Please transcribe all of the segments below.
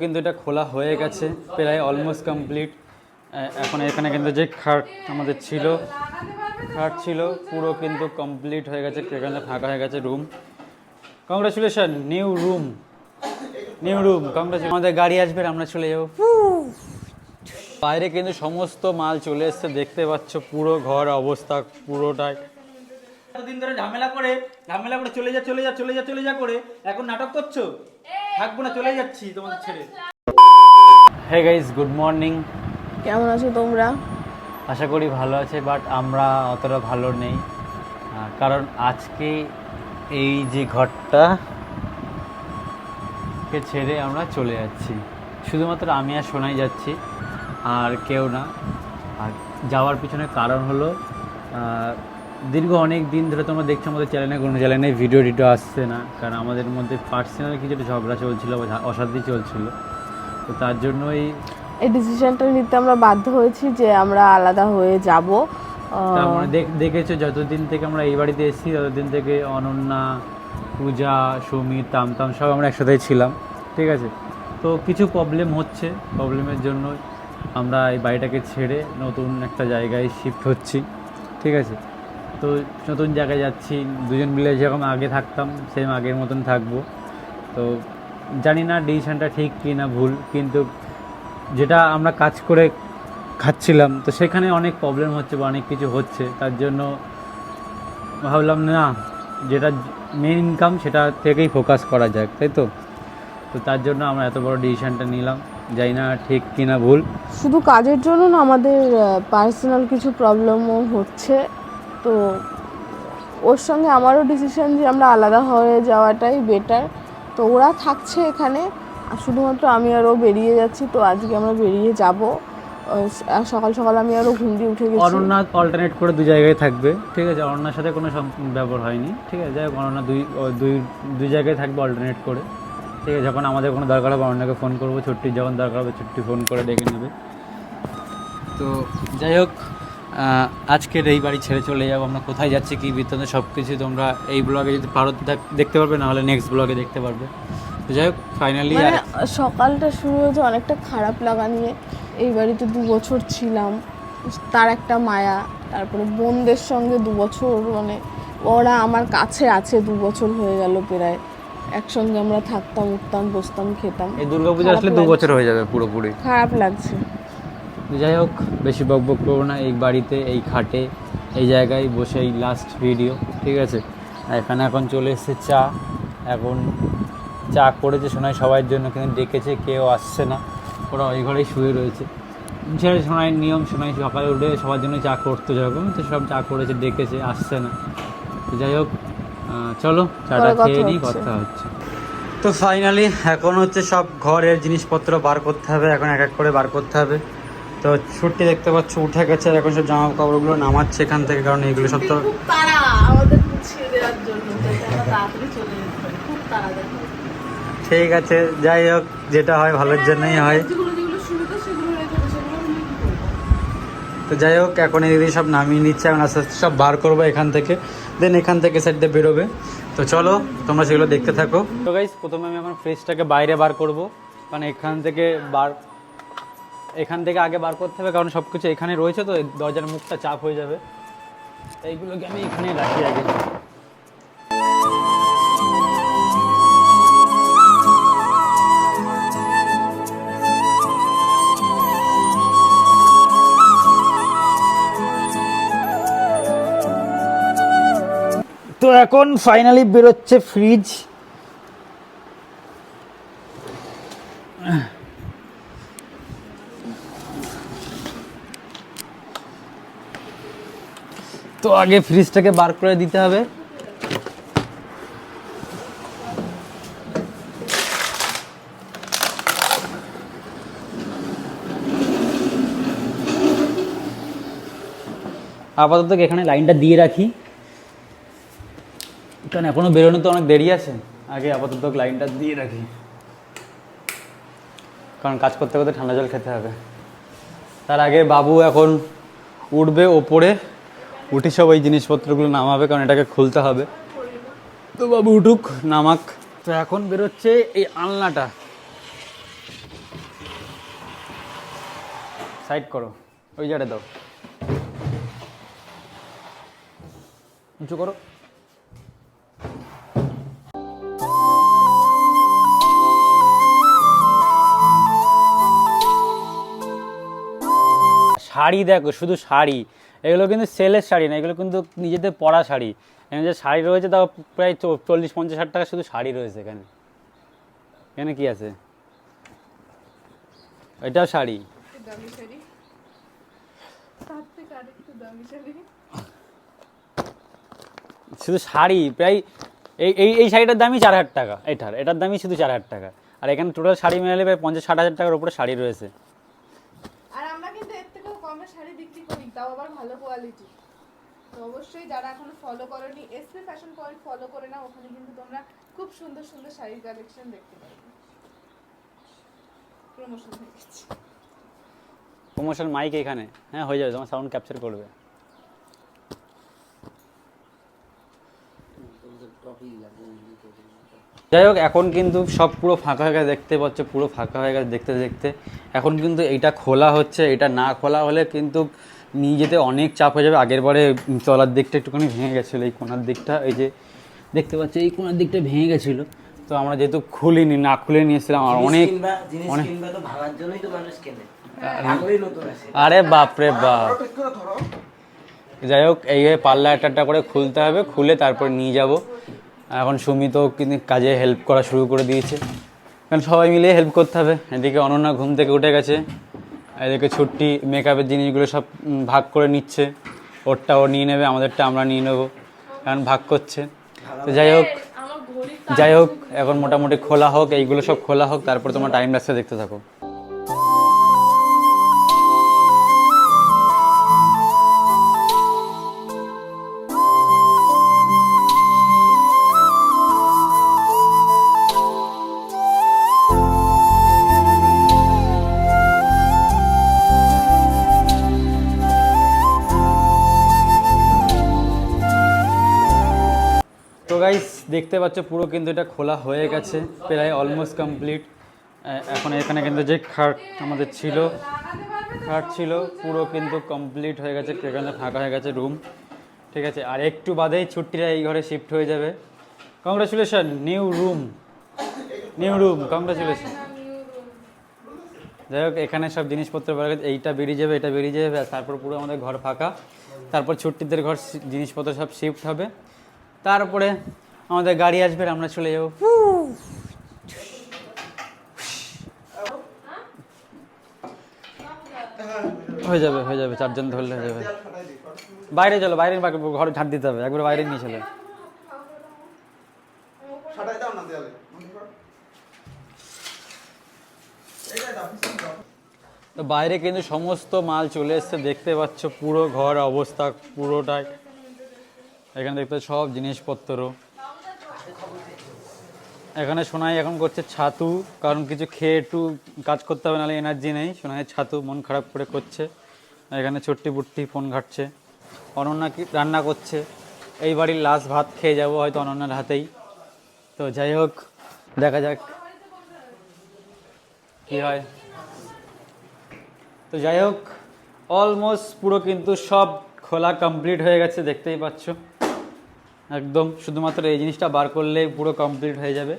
কিন্তু এটা খোলা হয়ে গেছে, প্রায় অলমোস্ট কমপ্লিট এখন এখানে কিন্তু যে খাট আমাদের ছিল, খাট ছিল, পুরো কিন্তু কমপ্লিট হয়ে গেছে, এখানে ফাঁকা হয়ে গেছে room congratulation new room new room congratulation আমাদের গাড়ি আসবে, আমরা চলে যাব। বাইরে কিন্তু সমস্ত মাল চলে এসছে, দেখতে পাচ্ছ পুরো ঘর অবস্থা পুরোটাই। এতদিন ধরে ঝামেলা করে ঝামেলা করে চলে যা চলে যা চলে যা চলে যা করে, এখন নাটক করছ? থাকব না চলে যাচ্ছি তোমাদের ছেড়ে। হে গাইস গুড মর্নিং কেমন আছো তোমরা? আশা করি ভালো আছে বাট আমরা অতটা ভালো নেই। কারণ আজকে এই যে ঘরটা কে ছেড়ে আমরা চলে যাচ্ছি। শুধুমাত্র আমি আর শোনাই যাচ্ছি আর কেউ না। আর যাওয়ার পিছনে কারণ হলো দীর্ঘ অনেক দিন ধরে তোমরা দেখছ আমাদের চ্যানেলে কোনো চ্যানেলে ভিডিও টিডিও আসছে না। কারণ আমাদের মধ্যে পার্সোনাল কিছু একটা ঝগড়া চলছিল বা অশান্তি চলছিল। তো তার জন্যই এই ডিসিশনটা নিতে আমরা বাধ্য হয়েছি যে আমরা আলাদা হয়ে যাব। তার মানে দেখ- দেখেছ যতদিন থেকে আমরা এই বাড়িতে এসেছি ততদিন থেকে অনন্যা পূজা সুমিত তামতাম সব আমরা একসাথে ছিলাম। ঠিক আছে? তো কিছু প্রবলেম হচ্ছে। প্রবলেমের জন্য আমরা এই বাড়িটাকে ছেড়ে নতুন একটা জায়গায় শিফট হচ্ছি। ঠিক আছে? তো নতুন জায়গায় যাচ্ছি, দুজন মিলে যেরকম আগে থাকতাম সেম আগের মতন থাকব। তো জানি না ডিসিশনটা ঠিক কি না ভুল, কিন্তু যেটা আমরা কাজ করে খাচ্ছিলাম, তো সেখানে অনেক প্রবলেম হচ্ছে বা অনেক কিছু হচ্ছে। তার জন্য ভাবলাম না, যেটা মেন ইনকাম সেটা থেকেই ফোকাস করা যাক, তাই তো? তো তার জন্য আমরা এত বড় ডিসিশনটা নিলাম, জানি না ঠিক কি না ভুল। শুধু কাজের জন্য না, আমাদের পার্সোনাল কিছু প্রবলেমও হচ্ছে। তো ওর সঙ্গে আমারও ডিসিশন যে আমরা আলাদা হয়ে যাওয়াটাই বেটার তো ওরা থাকছে এখানে শুধুমাত্র আমি আরও বেরিয়ে যাচ্ছি, তো আজকে আমরা বেরিয়ে যাব। সকাল সকাল আমি আরও ঘুম দিয়ে উঠে গেছি। অনন্যা অল্টারনেট করে দু জায়গায় থাকবে, ঠিক আছে? অনন্যার সাথে কোনো ব্যবহার হয়নি, ঠিক আছে? যাই হোক অনন্যা দুই দুই দুই জায়গায় থাকবে অল্টারনেট করে, ঠিক আছে? যখন আমাদের কোনো দরকার হবে অনন্যাকে ফোন করব ছুটির যখন দরকার হবে, ছুটি ফোন করে ডেকে নেবে। তো যাই হোক আজকের এই বাড়ি ছেড়ে চলে যাব আমরা কোথায় যাচ্ছি কি বৃত্তান্ত সব কিছু তোমরা এই ব্লগে যদি পারো দেখ- দেখতে পারবে না হলে নেক্সট ব্লগে দেখতে পারবে। তো যাই হোক ফাইনালি মানে সকালটা শুরু হয়েছে অনেকটা খারাপ লাগা নিয়ে। এই বাড়িতে দু বছর ছিলাম তার একটা মায়া তারপরে বোনদের সঙ্গে দু বছর মানে ওরা আমার কাছে আছে দু বছর হয়ে গেল প্রায়। একসঙ্গে আমরা থাকতাম উঠতাম বসতাম খেতাম। এই দুর্গাপূজা আসলে দু বছর হয়ে যাবে পুরোপুরি। খারাপ লাগছে। যাই হোক বেশি বক বক করব না এই বাড়িতে এই খাটে এই জায়গায় বসে এই লাস্ট ভিডিও ঠিক আছে? আর এখানে এখন চলে এসেছে চা। এখন চা করেছে শোনায় সবার জন্য কিন্তু ডেকেছে কেউ আসছে না। ওরা ওই ঘরেই শুয়ে রয়েছে। ছেড়ে শোনায় নিয়ম শোনায় সকালে উঠে সবার জন্য চা করতে যখন তো সব চা করেছে ডেকেছে আসছে না। তো যাই হোক চলো চাটা খেয়ে নিই কথা হচ্ছে। তো ফাইনালি এখন হচ্ছে সব ঘরের জিনিসপত্র বার করতে হবে এখন এক এক করে বার করতে হবে। তো ছুটি দেখতে পাচ্ছ উঠে গেছে আর এখন সব জামা কাপড়গুলো নামাচ্ছে এখান থেকে কারণ এগুলো সব তো ঠিক আছে যাই হোক যেটা হয় ভালোর জন্যই হয়। নিয়ে কি করব? তো যাই হোক এখন এদিকে সব নামিয়ে নিচ্ছে এখন আস্তে আস্তে সব বার করব এখান থেকে। দেন এখান থেকে সাইড দিয়ে বেরোবে। তো চলো তোমরা সেগুলো দেখতে থাকো। তো গাইজ প্রথমে আমি এখন ফ্রিজটাকে বাইরে বার করব। কারণ এখান থেকে বার এখান থেকে আগে বার করতে হবে, কারণ সব কিছু এখানে রয়েছে তো, দরজার মুখটা চাপ হয়ে যাবে। এইগুলোকে আমি এখানে রাখি আগে। তো এখন ফাইনালি বেরোচ্ছে ফ্রিজ তো আগে ফ্রিজটাকে বার করে দিতে হবে। আপাতত এখানে লাইনটা দিয়ে রাখি। কারণ এখনও বেরোনো তো অনেক দেরি আছে। আগে আপাতত লাইনটা দিয়ে রাখি। কারণ কাজ করতে করতে ঠান্ডা জল খেতে হবে। তার আগে বাবু এখন উঠবে ওপরে। উঠে সব ওই জিনিসপত্রগুলো নামাবে, কারণ এটাকে খুলতে হবে। তো বাবু উঠুক, নামাক। তো এখন বেরোচ্ছে এই আলনাটা। সাইড করো, ওই জায়গাটা দাও। উঁচু করো। শাড়ি দেখো, শুধু শাড়ি। এগুলো কিন্তু সেলের শাড়ি না, এগুলো কিন্তু নিজেদের পরা শাড়ি। এখানে যে শাড়ি রয়েছে, তাও প্রায় চল্লিশ, পঞ্চাশ ষাট টাকা শুধু শাড়ি রয়েছে এখানে। এখানে কি আছে? এটাও শাড়ি। শুধু শাড়ি, প্রায় এই এই এই শাড়িটার দামই চার হাজার টাকা, এটার। এটার দামই শুধু চার হাজার টাকা। আর এখানে টোটাল শাড়ি মেলালে প্রায় পঞ্চাশ, ষাট হাজার টাকার উপরে শাড়ি রয়েছে। আর আমরা কিন্তু কমে শাড়ি বিক্রি করি তাও আবার ভালো কোয়ালিটি তো অবশ্যই যারা এখনও ফলো করনি এসপি ফ্যাশন পয়েন্ট ফলো করে না ওখানে কিন্তু তোমরা খুব সুন্দর সুন্দর শাড়ির কালেকশন দেখতে পাবে। প্রমোশন হয়ে গেছে। প্রমোশন মাইক এখানে। হ্যাঁ হয়ে যাবে তোমার সাউন্ড ক্যাপচার করবে। যাই হোক এখন কিন্তু সব পুরো ফাঁকা হয়ে গেছে দেখতে পাচ্ছ পুরো ফাঁকা হয়ে গেছে দেখতে দেখতে। এখন কিন্তু এটা খোলা হচ্ছে এটা না খোলা হলে কিন্তু নিয়ে যেতে অনেক চাপ হয়ে যাবে। আগের বারে তলার দিকটা একটুখানি ভেঙে গেছিল এই কোনার দিকটা এই যে দেখতে পাচ্ছ এই কোনার দিকটা ভেঙে গেছিল। তো আমরা যেহেতু খুলিনি না খুলে নিয়েছিলাম আর অনেক অনেক- কিনবা তো ভাঙার জন্যই তো মানুষ কেনে। ভাঙলেই নতুন আসে আরে বাপরে বাপ। যাই হোক এই পাল্লা একটা করে খুলতে হবে খুলে তারপর নিয়ে যাব। এখন সুমিতও কিন্তু কাজে হেল্প করা শুরু করে দিয়েছে। কারণ সবাই মিলে হেল্প করতে হবে। এদিকে অনন্যা ঘুম থেকে উঠে গেছে। এদিকে ছুটি মেকআপের জিনিসগুলো সব ভাগ করে নিচ্ছে। ওরটা ও নিয়ে নেবে আমাদেরটা আমরা নিয়ে নেব। কারণ ভাগ করছে। তো যাই হোক যাই হোক এখন মোটামুটি খোলা হোক এইগুলো সব খোলা হোক তারপর তোমার টাইম লাগছে দেখতে থাকো। গাইস দেখতে পাচ্ছ পুরো কিন্তু এটা খোলা হয়ে গেছে, প্রায় অলমোস্ট কমপ্লিট এখন এখানে কিন্তু যে খাট আমাদের ছিল, খাট ছিল, পুরো কিন্তু কমপ্লিট হয়ে গেছে, এখানে ফাঁকা হয়ে গেছে রুম ঠিক আছে, আর একটু বাদেই ছুটিরা এই ঘরে শিফট হয়ে যাবে। Congratulation new room new room congratulation যাই হোক, এখানে সব জিনিসপত্র। এইটা বেরিয়ে যাবে, এটা বেরিয়ে যাবে তারপর পুরো আমাদের ঘর ফাঁকা। তারপর ছুটিদের ঘর জিনিসপত্র সব শিফট হবে। তারপরে আমাদের গাড়ি আসবে আমরা চলে যাব। হয়ে যাবে হয়ে যাবে চারজন ধরলে হয়ে যাবে। বাইরে চলো বাইরে ঘরে ঝাঁট দিতে হবে একবার বাইরে নিয়ে চলে। তো বাইরে কিন্তু সমস্ত মাল চলে এসছে দেখতে পাচ্ছ পুরো ঘর অবস্থা পুরোটাই। এখানে দেখতে সব জিনিসপত্র। এখানে সোনাই এখন করছে ছাতু, কারণ কিছু খেয়ে একটু কাজ করতে হবে, নাহলে এনার্জি নেই। সোনাই ছাতু মন খারাপ করে করছে। এখানে ছুট্টি বুট্টি, ফোন ঘাটছে। অনন্যা কি রান্না করছে? এই বাড়ির লাস্ট ভাত খেয়ে যাব হয়তো অনন্যার হাতেই। তো যাই হোক, দেখা যাক কি হয়। তো যাই হোক অলমোস্ট পুরো কিন্তু সব খোলা কমপ্লিট হয়ে গেছে, দেখতেই পাচ্ছ। একদম শুধুমাত্র এই জিনিসটা বার করলে পুরো কমপ্লিট হয়ে যাবে।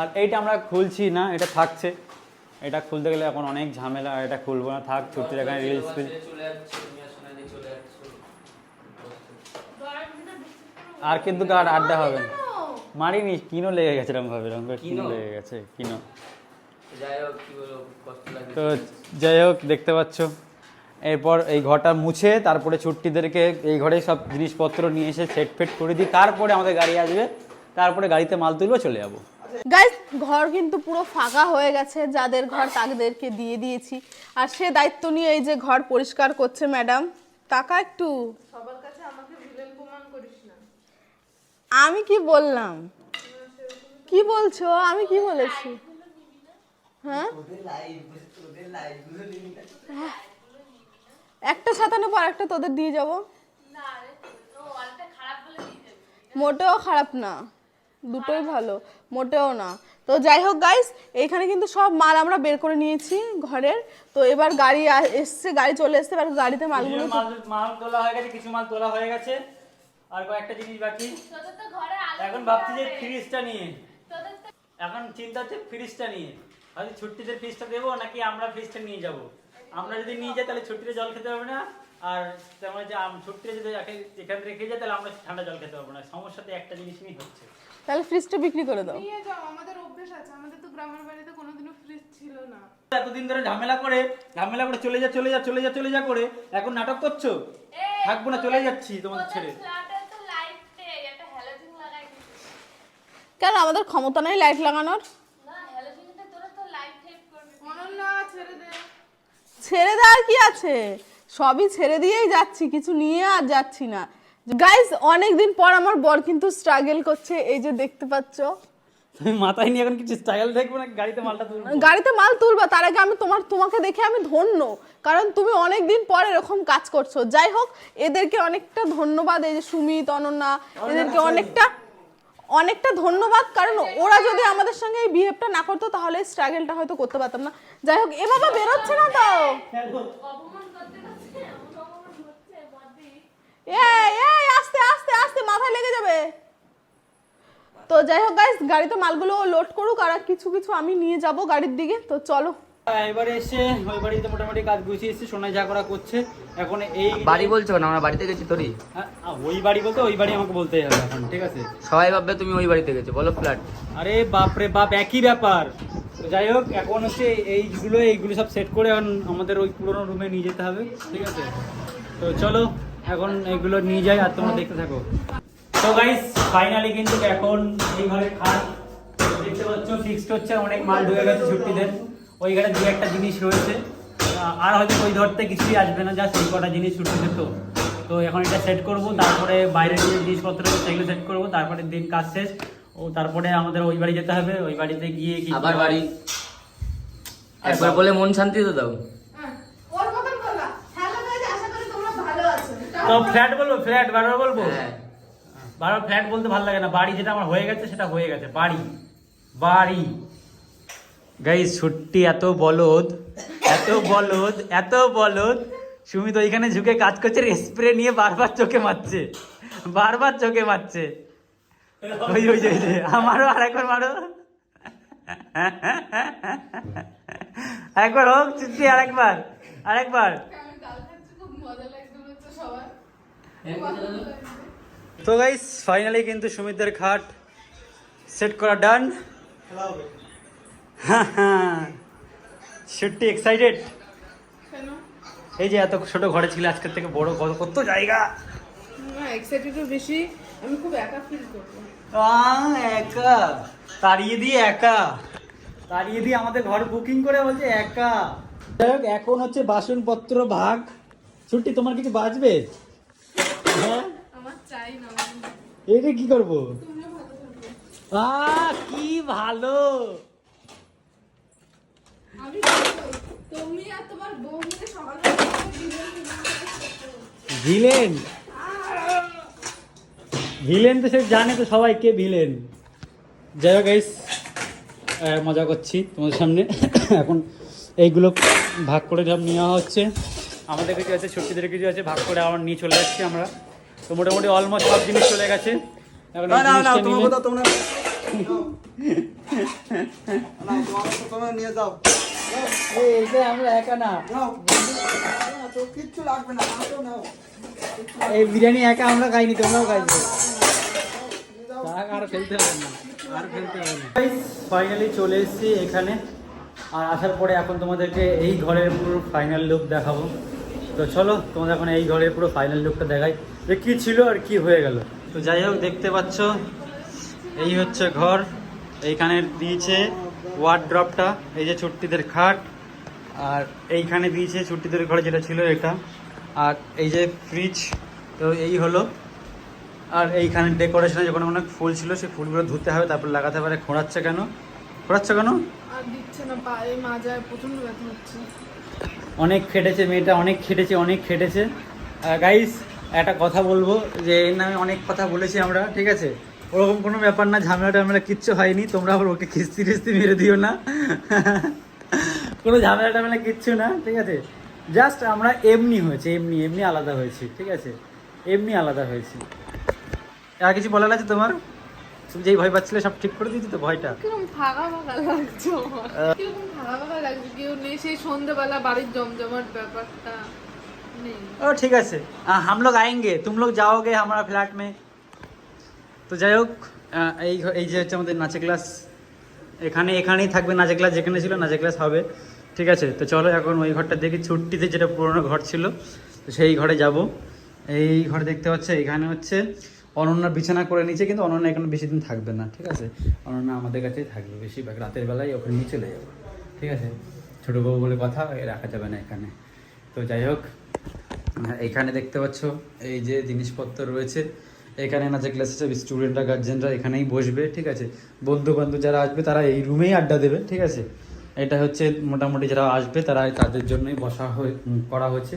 আর এইটা আমরা খুলছি না এটা থাকছে। এটা খুলতে গেলে এখন অনেক ঝামেলা আর এটা খুলবো না থাক ছুটির এখানে রিলস ফিল আর কিন্তু আর আড্ডা হবে না। মারিনি কিনো লেগে গেছে এরকম ভাবে এরকম কিনো? লেগে গেছে কিনো। যাই হোক কি বলব কষ্ট লাগে তো যাই হোক দেখতে পাচ্ছ। এরপর এই ঘরটা মুছে তারপরে ছুট্টিদেরকে এই ঘরে সব জিনিসপত্র নিয়ে এসে সেট ফেট করে দিই। তারপরে আমাদের গাড়ি আসবে। তারপরে গাড়িতে মাল তুলবো চলে যাব। গাইস ঘর কিন্তু পুরো ফাঁকা হয়ে গেছে যাদের ঘর তাদেরকে দিয়ে দিয়েছি। আর সে দায়িত্ব নিয়ে এই যে ঘর পরিষ্কার করছে ম্যাডাম টাকা একটু। সবার কাছে আমাকে ভিলেন প্রমাণ করিস না। আমি কি বললাম? কি বলছো? আমি কি বলেছি? হ্যাঁ তোদের লাইভ তোদের লাইভগুলো নিবি না একটা ছাতা নেব আর একটা তোদের দিয়ে যাব। মোটেও খারাপ না। দুটোই ভালো মোটেও না। তো যাই হোক গাইস এইখানে কিন্তু সব মাল আমরা বের করে নিয়েছি ঘরের। তো এবার গাড়ি এসছে গাড়ি চলে এসছে এবার গাড়িতে মালগুলো মাল মাল তোলা হয়ে গেছে কিছু মাল তোলা হয়ে গেছে। আর কয়েকটা জিনিস বাকি। এখন ভাবছি যে ফ্রিজটা নিয়ে। এখন চিন্তা হচ্ছে ফ্রিজটা নিয়ে। ভাবছি ছুটিতে ফ্রিজটা দেবো নাকি আমরা ফ্রিজটা নিয়ে যাব? আমরা যদি নিয়ে যাই তাহলে ছুটিতে জল খেতে হবে না। আর তেমন যে আম- ছুটিতে যদি এখানে রেখে যাই তাহলে আমরা ঠান্ডা জল খেতে পারব না। সমস্যাতে একটা জিনিস নিয়ে হচ্ছে। তাহলে ফ্রিজটা বিক্রি করে দাও। নিয়ে যাও আমাদের অভ্যেস আছে। আমাদের তো গ্রামের বাড়িতে কোনোদিনও ফ্রিজ ছিল না। এতদিন ধরে ঝামেলা করে ঝামেলা করে চলে যা চলে যা চলে যা চলে যা করে এখন নাটক করছ? থাকব না চলে যাচ্ছি তোমাদের ছেড়ে। কেন আমাদের ক্ষমতা নেই লাইট লাগানোর অনন্যা ছেড়ে দে ছেড়ে দেওয়ার কি আছে? সবই ছেড়ে দিয়েই যাচ্ছি কিছু নিয়ে আর যাচ্ছি না। গাইজ অনেকদিন পর আমার বর কিন্তু স্ট্রাগল করছে এই যে দেখতে পাচ্ছ। তুমি মাথায় নিয়ে এখন কিছু স্টাইল দেখব না গাড়িতে মালটা তুলবো? গাড়িতে মাল তুলবা তার আগে আমি তোমার তোমাকে দেখে আমি ধন্য। কারণ তুমি অনেক দিন পর এরকম কাজ করছ। যাই হোক এদেরকে অনেকটা ধন্যবাদ এই যে সুমিত অনন্যা এদেরকে অনেকটা অনেকটা ধন্যবাদ, কারণ ওরা যদি আমাদের সঙ্গে এই বিহেভটা না করতো, তাহলে স্ট্রাগলটা হয়তো করতে পারতাম না। যাই হোক, এভাবে বেরোচ্ছে না তো। এই আস্তে আস্তে আস্তে, মাথায় লেগে যাবে। তো যাই হোক গাইস গাড়িতে মালগুলো লোড করুক, আর কিছু কিছু আমি নিয়ে যাব গাড়ির দিকে। তো চলো এবারে এসে ওই বাড়িতে মোটামুটি কাজ গুছিয়ে এসেছি সোনাই যা করা করছে। এখন এই বাড়ি বলছো না আমরা বাড়িতে গেছি তোরই? হ্যাঁ, ওই বাড়ি বলতে ওই বাড়ি আমাকে বলতে হবে এখন ঠিক আছে? সবাই ভাববে তুমি ওই বাড়িতে গেছো বলো ফ্ল্যাট আরে বাপ রে বাপ একই ব্যাপার। তো যাই হোক এখন হচ্ছে এইগুলো এইগুলো সব সেট করে এখন আমাদের ওই পুরোনো রুমে নিয়ে যেতে হবে ঠিক আছে? তো চলো এখন এগুলো নিয়ে যাই আর তোমরা দেখতে থাকো। তো গাইস ফাইনালি কিন্তু এখন এই ঘরে খাট দেখতে পাচ্ছ ফিক্সড হচ্ছে অনেক মাল ঢুকে গেছে ছুটিদের ওই ঘরে দু একটা জিনিস রয়েছে। আর হয়তো ওই ধরতে কিছুই আসবে না যা সেই কটা জিনিস ছুটিতে তো। তো এখন এটা সেট করব তারপরে বাইরের যে জিনিসপত্র সেগুলো সেট করব তারপরে দিন কাজ শেষ। ও তারপরে আমাদের ওই বাড়ি যেতে হবে ওই বাড়িতে গিয়ে কি আবার বাড়ি। একবার বলে মন শান্তি তো দাও। তো ফ্ল্যাট বলব ফ্ল্যাট বারবার বলব? হ্যাঁ। বারবার ফ্ল্যাট বলতে ভালো লাগে না। বাড়ি যেটা আমার হয়ে গেছে সেটা হয়ে গেছে। বাড়ি। বাড়ি। গাইস ছুট্টি এত বলদ এত বলদ এত বলদ। সুমিত ওইখানে ঝুঁকে কাজ করছে স্প্রে নিয়ে বারবার চোখে মারছে, বারবার চোখে মারছে। ওই ওই আমারও আরেকবার মারো। আরেকবার হোক খুব মজা লাগছে হচ্ছে সবার তো গাইস ফাইনালি কিন্তু সুমিতদের খাট সেট করা ডান খেলা হবে সত্যি এক্সাইটেড এই যে এত ছোট ঘরে ছিল আজকের থেকে বড় কত কত জায়গা। এক্সাইটেডও বেশি আমি খুব একা ফিল করব। একা। তাড়িয়ে দিয়ে একা। তাড়িয়ে দিয়ে আমাদের ঘর বুকিং করে বলছে একা। যাই হোক এখন হচ্ছে বাসনপত্র ভাগ। ছুটি তোমার কিছু বাজবে? হ্যাঁ? আমার চাই না এটা কি করব? কি ভালো। তুমি আর তোমার বউ মিলে সকালবেলা ভিলেন? ভিলেন তো সে জানে তো সবাই কে ভিলেন। যাই হোক গাইস মজা করছি তোমাদের সামনে। এখন এইগুলো ভাগ করে সব নেওয়া হচ্ছে। আমাদের কিছু আছে ছোট্টিদের কিছু আছে ভাগ করে আবার নিয়ে চলে যাচ্ছি আমরা। তো মোটামুটি অলমোস্ট সব জিনিস চলে গেছে। এখন তোমরা নিয়ে যাও। এই, আমরা একা না। যাও না, তো কিচ্ছু লাগবে না নাও নাও। এই বিরিয়ানি একা আমরা খাইনি তোমরাও খাইছো আর ফেলতে হবে না আর ফেলতে হবে না। ফাইনালি চলে এসেছি এখানে। আর আসার পরে এখন তোমাদেরকে এই ঘরের পুরো ফাইনাল লুক দেখাবো। তো চলো তোমাদের এখন এই ঘরের পুরো ফাইনাল লুকটা দেখাই। যে কী ছিল আর কি হয়ে গেল। তো যাই হোক দেখতে পাচ্ছ এই হচ্ছে ঘর। এইখানে দিয়েছে ওয়ার্ড্রপটা এই যে ছুট্টিদের খাট আর এইখানে দিয়েছে ছুট্টিদের ঘরে যেটা ছিল এটা। আর এই যে ফ্রিজ তো এই হলো। আর এইখানে ডেকোরেশনে যখন অনেক ফুল ছিল সেই ফুলগুলো ধুতে হবে তারপর লাগাতে পারে খোঁড়াচ্ছে কেন? খোঁড়াচ্ছে কেন? অনেক খেটেছে মেয়েটা অনেক খেটেছে অনেক খেটেছে। গাইস একটা কথা বলব যে এর নামে অনেক কথা বলেছি আমরা ঠিক আছে? ওরকম কোনো ব্যাপার না ঝামেলা টামেলা কিচ্ছু হয়নি তোমরা আবার ওকে কিস্তি টিস্তি মেরে দিও না কোনো ঝামেলা টামেলা কিচ্ছু না ঠিক আছে জাস্ট আমরা এমনি হয়েছে এমনি এমনি আলাদা হয়েছি ঠিক আছে এমনি আলাদা হয়েছি আর কিছু বলার আছে তোমার তুমি যেই ভয় পাচ্ছিলে সব ঠিক করে দিয়েছি তো ভয়টা কিরকম ফাঁকা ফাঁকা লাগছে আমার। কিরকম ফাঁকা ফাঁকা লাগছে কেউ নেই সেই সন্ধ্যেবেলা বাড়ির জমজমাট ব্যাপারটা নেই ও ঠিক আছে আহ, हम लोग आएंगे तुम लोग जाओगे हमारा फ्लैट में তো যাই হোক এই এই যে হচ্ছে আমাদের নাচে ক্লাস, এখানে এখানেই থাকবে নাচে ক্লাস যেখানে ছিল নাচে ক্লাস হবে। ঠিক আছে? তো চলো এখন ওই ঘরটা দেখি, ছুটিতে যেটা পুরোনো ঘর ছিল, তো সেই ঘরে যাব। এই ঘরে দেখতে পাচ্ছে, এখানে হচ্ছে অনন্যা বিছানা করে নিচে, কিন্তু অনন্যা এখানে বেশি দিন থাকবে না, ঠিক আছে? অনন্যা আমাদের কাছেই থাকবে, বেশিরভাগ রাতের বেলায় ওখানে নিয়ে চলে যাব, ঠিক আছে? ছোটো বউ বলে কথা রাখা যাবে না এখানে। তো যাই হোক, এখানে দেখতে পাচ্ছ, এই যে জিনিসপত্র রয়েছে এখানে নাচে ক্লাস আছে স্টুডেন্টরা গার্জেনরা এখানেই বসবে, ঠিক আছে? বন্ধু বান্ধব যারা আসবে, তারা এই রুমেই আড্ডা দেবে, ঠিক আছে? এটা হচ্ছে মোটামুটি যারা আসবে, তারা তাদের জন্যই বসা হয়ে করা হচ্ছে,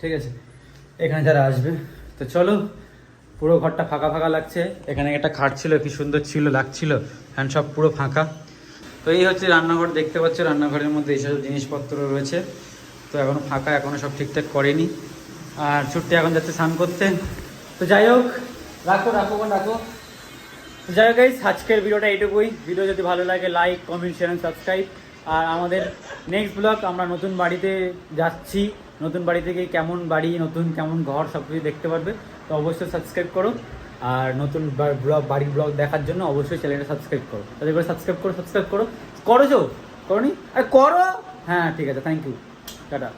ঠিক আছে? এখানে যারা আসবে, তো চলো, পুরো ঘরটা ফাঁকা ফাঁকা লাগছে। এখানে একটা খাট ছিল, কি সুন্দর ছিল, লাগছিল এখন সব পুরো ফাঁকা। তো এই হচ্ছে রান্নাঘর, দেখতে পাচ্ছ, রান্নাঘরের মধ্যে এইসব জিনিসপত্র রয়েছে। তো এখনও ফাঁকা, এখনও সব ঠিকঠাক করেনি। আর ছুট্টি এখন যাচ্ছে স্নান করতে। তো যাই হোক রাখো রাখো রাখো। যাই হোক guys, আজকের ভিডিওটা এইটুকুই। ভিডিও যদি ভালো লাগে লাইক কমেন্ট শেয়ার সাবস্ক্রাইব আর আমাদের নেক্সট ব্লগ আমরা নতুন বাড়িতে যাচ্ছি। নতুন বাড়ি থেকে কেমন বাড়ি নতুন কেমন ঘর সব কিছু দেখতে পারবে। তো অবশ্যই সাবস্ক্রাইব করো। আর নতুন ব্লগ বাড়ির ব্লগ দেখার জন্য অবশ্যই চ্যানেলটা সাবস্ক্রাইব করো। তাদের করে সাবস্ক্রাইব করো সাবস্ক্রাইব করো। করো করো আরে করো? হ্যাঁ ঠিক আছে থ্যাংক ইউ টাটা।